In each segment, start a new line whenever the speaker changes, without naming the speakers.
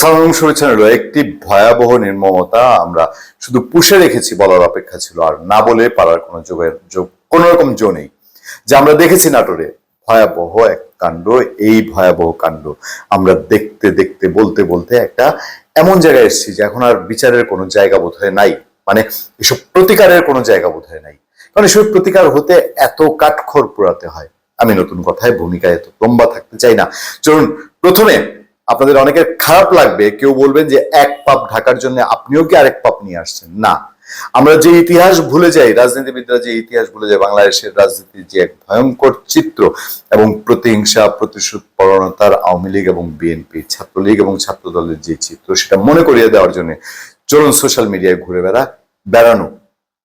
সালাম শুভেচ্ছা রইল একটি ভয়াবহ নির্মমতা আমরা শুধু পুষে রেখেছি বলার অপেক্ষা ছিল, আর না বলে পারার কোনো যোগের যোগ, কোনো রকম জো নেই। যে আমরা দেখেছি নাটোরে, ভয়াবহ এক কাণ্ড, এই ভয়াবহ কাণ্ড আমরা দেখতে দেখতে, বলতে বলতে একটা এমন জায়গায় এসেছি যে এখন আর বিচারের কোনো জায়গা বোধ নাই। মানে এসব প্রতিকারের কোনো জায়গা বোধ নাই। কারণ এসব প্রতিকার হতে এত কাঠখড় পোড়াতে হয়। আমি নতুন কথায় ভূমিকায় এত লম্বা থাকতে চাই না। চলুন, প্রথমে আপনাদের অনেকের খারাপ লাগবে, কেউ বলবেন যে এক পাপ ঢাকার জন্য আপনিও কি আরেক পাপ নিয়ে আসছেন? না। আমরা যে ইতিহাস ভুলে যাই, রাজনীতিবিদরা যে ইতিহাস ভুলে যায়, বাংলাদেশের রাজনীতির যে এক ভয়ঙ্কর চিত্র এবং প্রতিহিংসা প্রতিশোধ পরণতার আওয়ামী লীগ এবং বিএনপি, ছাত্রলীগ এবং ছাত্র দলের যে চিত্র, সেটা মনে করিয়ে দেওয়ার জন্য চলুন সোশ্যাল মিডিয়ায় ঘুরে বেড়া, বেড়ানো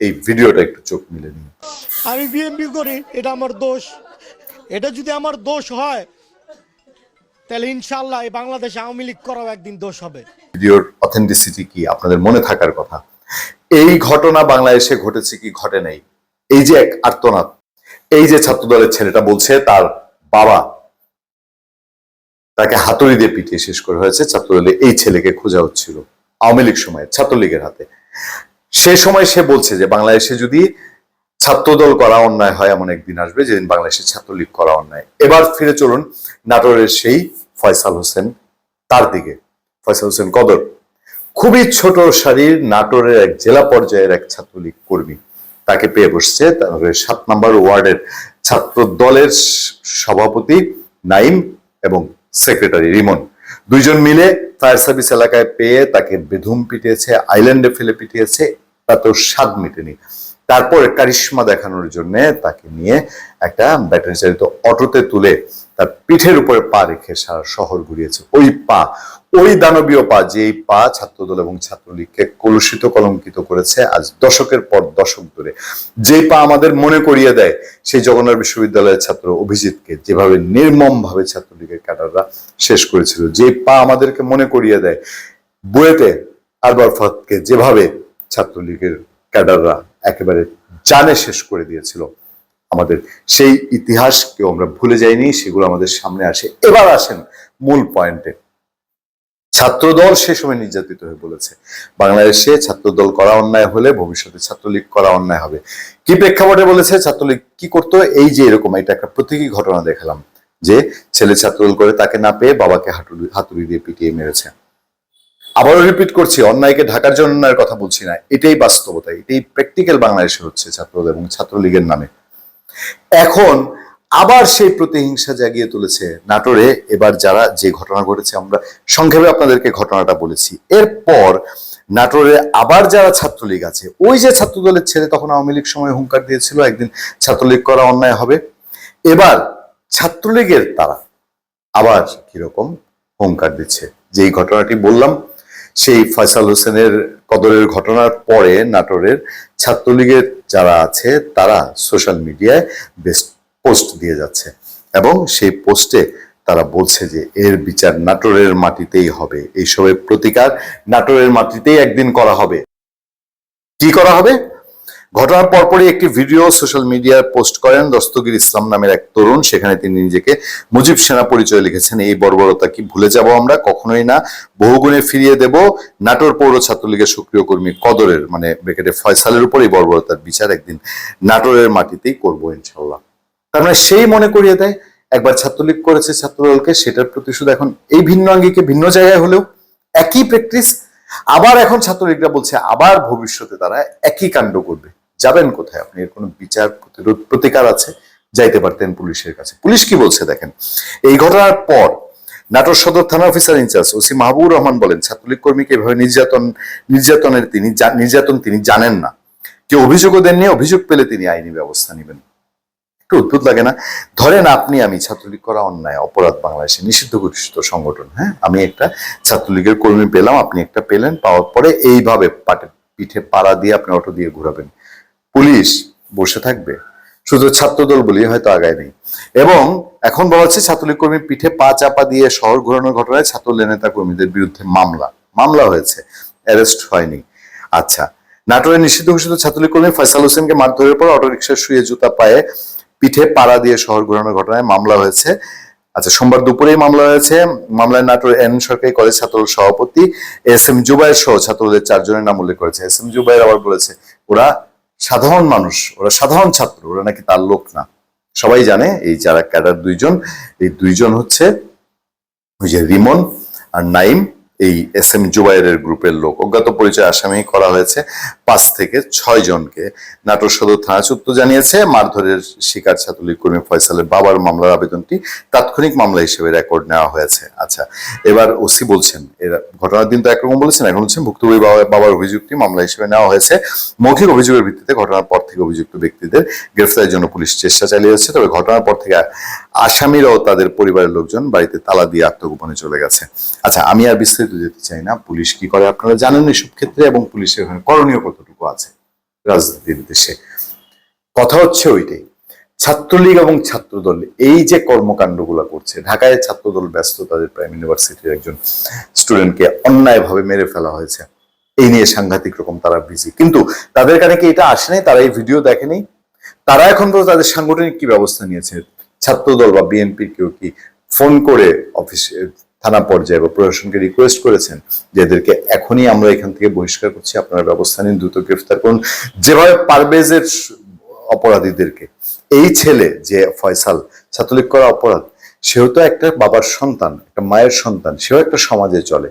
এই ভিডিওটা একটু চোখ মিলে নিন
আমি বিএমপি করি, এটা আমার দোষ। এটা যদি আমার দোষ হয় তাহলে ইনশাল্লাহ এই বাংলাদেশে আওয়ামী লীগ করাও একদিন দোষ হবে।
ভিডিওর অথেন্টিসিটি কি? আপনাদের মনে থাকার কথা। এই ঘটনা বাংলাদেশে ঘটেছে কি, ঘটে নাই। এই যে এক আর্তনাদ, এই যে ছাত্রদলের ছেলেটা বলছে তার বাবা তাকে হাতুড়ি দিয়ে পিটিয়ে শেষ করে হয়েছে, ছাত্রদলে এই ছেলেকে খোঁজা হচ্ছিল আওয়ামী লীগ সময়ে, ছাত্রলীগের হাতে। সে সময় সে বলছে যে বাংলাদেশে যদি ছাত্রদল করা অন্যায় হয় এমন একদিন আসবে যেদিন বাংলাদেশের ছাত্রলীগ করা অন্যায়। এবার ফিরে চলুন নাটোরের সেই ফয়সাল হোসেন তার দিকে। ফয়সাল হোসেন কদর। খুবই ছোট সারির নাটোরের এক জেলা পর্যায়ের এক ছাত্রলীগ কর্মী। তাকে পেয়ে বসছে তারপরে সাত নম্বর ওয়ার্ডের ছাত্র দলের সভাপতি নাইম এবং সেক্রেটারি রিমন। দুইজন মিলে ফায়ার সার্ভিস এলাকায় পেয়ে তাকে বেধুম পিটিয়েছে, আইল্যান্ডে ফেলে পিটিয়েছে, তাতেও স্বাদ মেটেনি তারপর কারিশ্মা দেখানোর জন্য তাকে নিয়ে একটা ব্যাটারি চালিত অটোতে তুলে তার পিঠের উপরে পা রেখে সারা শহর ঘুরিয়েছে। ওই পা, ওই দানবীয় পা, যেই পা ছাত্রদল এবং ছাত্রলীগকে কলুষিত, কলঙ্কিত করেছে আজ দশকের পর দশক ধরে। যে পা আমাদের মনে করিয়ে দেয়, সেই জগন্নাথ বিশ্ববিদ্যালয়ের ছাত্র অভিজিৎকে যেভাবে নির্মম ভাবে ছাত্রলীগের ক্যাডাররা শেষ করেছিল যে পা আমাদেরকে মনে করিয়ে দেয়, বুয়েটে আরবার ফাতকে যেভাবে ছাত্রলীগের ক্যাডাররা একেবারে জানে শেষ করে দিয়েছিল আমাদের। সেই ইতিহাস কেউ আমরা ভুলে যাইনি, সেগুলো আমাদের সামনে আসে। এবার আসেন মূল পয়েন্টে ছাত্রদল সে সময় নির্যাতিত হয়ে বলেছে। বাংলাদেশে ছাত্রদল করা অন্যায় হলে ভবিষ্যতে ছাত্রলীগ করা অন্যায় হবে। কি প্রেক্ষাপটে বলেছে? ছাত্রলীগ কি করতো? এই যে এরকম এটা একটা প্রতীকী ঘটনা দেখালাম যে ছেলে ছাত্রদল করে তাকে না পেয়ে বাবাকে হাতুড়ি হাতুড়ি দিয়ে পিটিয়ে মেরেছে। আবারও রিপিট করছি, অন্যায়কে ঢাকার জন্য অন্যায়ের কথা বলছি না। এটাই বাস্তবতা, এটাই প্র্যাকটিক্যাল বাংলাদেশে হচ্ছে ছাত্রদল এবং ছাত্রলীগের নামে। এখন আবার সেই প্রতিহিংসা জাগিয়ে তুলেছে নাটোরে। এবার যারা যে ঘটনা ঘটেছে, আমরা সংক্ষেপে আপনাদেরকে ঘটনাটা বলেছি। এরপর নাটোরে আবার যারা ছাত্রলীগ আছে, ওই যে ছাত্রদলের ছেলে তখন আওয়ামী লীগ সময় হুঙ্কার দিয়েছিল, একদিন ছাত্রলীগ করা অন্যায় হবে। এবার ছাত্রলীগের তারা আবার কীরকম হুঙ্কার দিচ্ছে, যেই ঘটনাটি বললাম সেই ফয়সাল হোসেনের কদরের ঘটনার পরে নাটোরের ছাত্রলীগের যারা আছে, তারা সোশ্যাল মিডিয়ায় বেশ পোস্ট দিয়ে যাচ্ছে এবং সেই পোস্টে তারা বলছে যে, এর বিচার নাটোরের মাটিতেই হবে। এইসবের প্রতিকার নাটোরের মাটিতেই একদিন করা হবে। কি করা হবে? ঘটনার পরপরই একটি ভিডিও সোশ্যাল মিডিয়ায় পোস্ট করেন দস্তগীর ইসলাম নামের এক তরুণ। সেখানে তিনি নিজেকে মুজিব সেনা পরিচয় লিখেছেন। এই বর্বরতা কি ভুলে যাব আমরা? কখনোই না। বহুগুণে ফিরিয়ে দেব। নাটোর পৌর ছাত্রলীগের সক্রিয় কর্মী কদরের মানে ব্রেকেটে ফয়সালের উপর এই বর্বরতার বিচার একদিন নাটোরের মাটিতেই করব ইনশাল্লাহ তার মানে সেই মনে করিয়ে দেয়। একবার ছাত্রলীগ করেছে ছাত্রদলকে, সেটার প্রতিশোধ এখন এই ভিন্ন আঙ্গিকে ভিন্ন জায়গায় হলেও একই প্র্যাকটিস। আবার এখন ছাত্রলীগরা বলছে, আবার ভবিষ্যতে তারা একই কাণ্ড করবে। যাবেন কোথায়? আপনি এর কোনো বিচার প্রতিরোধ প্রতিকার আছে? যাইতে পারতেন পুলিশের কাছে। পুলিশ কি বলছে দেখেন? এই ঘটনার পর নাটোর সদর থানা officer in-charge OC Mahbubur Rahman বলেন, ছাত্রলীগ কর্মীকে এভাবে নির্যাতন, নির্যাতনের তিনি নির্যাতন তিনি জানেন না। কেউ অভিযোগও দেননি, অভিযোগ পেলে তিনি আইনি ব্যবস্থা নেবেন। একটু অদ্ভুত লাগে না? ধরেন আপনি, আমি ছাত্রলীগ করা অন্যায়, অপরাধ বাংলাদেশে নিষিদ্ধ ঘোষিত সংগঠন হ্যাঁ? আমি একটা ছাত্রলীগের কর্মী পেলাম, আপনি একটা পেলেন, পাওয়ার পরে এইভাবে পাটে, পিঠে পাড়া দিয়ে আপনি অটো দিয়ে ঘুরাবেন। পুলিশ বসে থাকবে। শুধু ছাত্রদল বলি হয়তো আগায় নেই এবং এখন বলা হচ্ছে ছাত্রলীগ কর্মী পিঠে পা চাপা দিয়ে শহর ঘোরানোর ঘটনায় ছাত্র নেতা কর্মীদের বিরুদ্ধে মামলা। মামলা হয়েছে। অ্যারেস্ট হয়নি। আচ্ছা নাটোরে নিষিদ্ধ ঘোষিত ছাত্রলীগ কর্মী ফয়সাল হোসেনকে মারধরের পর অটোরিকশায় শুয়ে জুতা পায়ে পিঠে পাড়া দিয়ে শহর ঘোরানোর ঘটনায় মামলা হয়েছে। আচ্ছা সোমবার দুপুরে মামলা হয়েছে। মামলায় নাটোর এন সরকারি কলেজ ছাত্র সভাপতি এস এম জুবাইর সহ ছাত্রদের চারজনের নাম উল্লেখ করেছে। এস এম জুবাইর আবার বলেছে, ওরা সাধারণ মানুষ, ওরা সাধারণ ছাত্র, ওরা নাকি তার লোক না। সবাই জানে, এই যারা ক্যাডার দুইজন, এই দুইজন হচ্ছে ওই যে রিমন আর নাইম। এই এস এম জুবাইরের গ্রুপের লোক। অজ্ঞাত পরিচয় আসামি করা হয়েছে। পাঁচ থেকে ছয় জনকে নাটোর সদর থানা সূত্র জানিয়েছে, মারধরের শিকার ছাত্রলীগ কর্মী ফয়সালের বাবার মামলার আবেদনটি তাৎক্ষণিক মামলা হিসেবে রেকর্ড নেওয়া হয়েছে। আচ্ছা এবার ওসি বলছেন, এরা ঘটনার দিন তো একরকম বলেছেন, এখন হচ্ছেন ভুক্তভোগী বাবা- বাবার অভিযুক্তি মামলা হিসেবে নেওয়া হয়েছে। মৌখিক অভিযোগের ভিত্তিতে ঘটনার পর থেকে অভিযুক্ত ব্যক্তিদের গ্রেফতারের জন্য পুলিশ চেষ্টা চালিয়ে যাচ্ছে, তবে ঘটনার পর থেকে আসামিরাও তাদের পরিবারের লোকজন বাড়িতে তালা দিয়ে আত্মগোপনে চলে গেছে। আচ্ছা আমি আর বিস্তারিত যেতে চাই না। পুলিশ কি করে আপনারা জানেন এসব ক্ষেত্রে এবং পুলিশের ওখানে করণীয় কতটুকু আছে রাজনীতির দেশে কথা হচ্ছে ওইটাই। ছাত্রলীগ এবং ছাত্রদল, এই যে কর্মকাণ্ডগুলো করছে, ঢাকায় ছাত্রদল ব্যস্ত, তাদের প্রাইম ইউনিভার্সিটির একজন স্টুডেন্টকে অন্যায়ভাবে মেরে ফেলা হয়েছে। এই নিয়ে সাংঘাতিক রকম তারা বিজি কিন্তু তাদের কানে কি এটা আসে নাই? তারা এই ভিডিও দেখেনি? তারা এখন তো তাদের সাংগঠনিক কি ব্যবস্থা নিয়েছে? ছাত্রদল বা বিএনপি কেউ কি ফোন করে অফিসে থানা পর্যায়ে বা প্রশাসনকে রিকোয়েস্ট করেছেন যে এদেরকে এখনই আমরা এখান থেকে বহিষ্কার করছি, আপনারা ব্যবস্থা নিন, দ্রুত গ্রেফতার করুন। যেভাবে পারভেজের অপরাধীদেরকে, এই ছেলে যে ফয়সাল, ছাত্রলীগ করা অপরাধ, সেও তো একটা বাবার সন্তান, একটা মায়ের সন্তান, সেও একটা সমাজে চলে।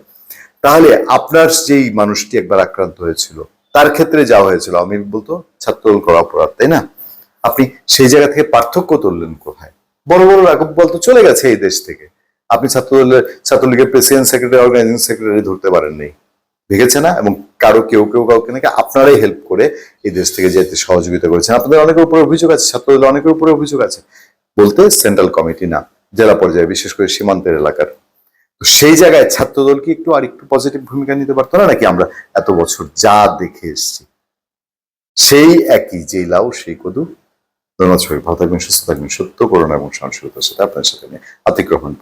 তাহলে আপনার যেই মানুষটি একবার আক্রান্ত হয়েছিল, তার ক্ষেত্রে যা হয়েছিল? আমি বলতো ছাত্রদল করা অপরাধ, তাই না? আপনি সেই জায়গা থেকে পার্থক্য তুললেন কোথায়? বড় বড় রাঘব বল তো চলে গেছে এই দেশ থেকে। আপনি ছাত্রদলের, ছাত্রলীগের প্রেসিডেন্ট সেক্রেটারি অর্গানাইজিং সেক্রেটারি ধরতে পারেন নাই দেখেছে না? এবং কারও কেউ কেউ কাউকে নাকি আপনারাই হেল্প করে এই দেশ থেকে যেতে সহযোগিতা করেছেন। আপনাদের অনেকের উপরে অভিযোগ আছে, ছাত্রদলের অনেকের উপরে অভিযোগ আছে। বলতে সেন্ট্রাল কমিটি না, জেলা পর্যায়ে, বিশেষ করে সীমান্তের এলাকার। তো সেই জায়গায় ছাত্রদল কি একটু আর একটু পজিটিভ ভূমিকা নিতে পারতো না? নাকি আমরা এত বছর যা দেখে এসেছি? সেই একই যে লাউ সেই কদু। ধন্যবাদ সবাই, ভালো থাকবেন, সুস্থ থাকবেন, সত্য করোনা এবং সহনশীলতার সাথে আপনার সাথে আমি আতিক রহমান।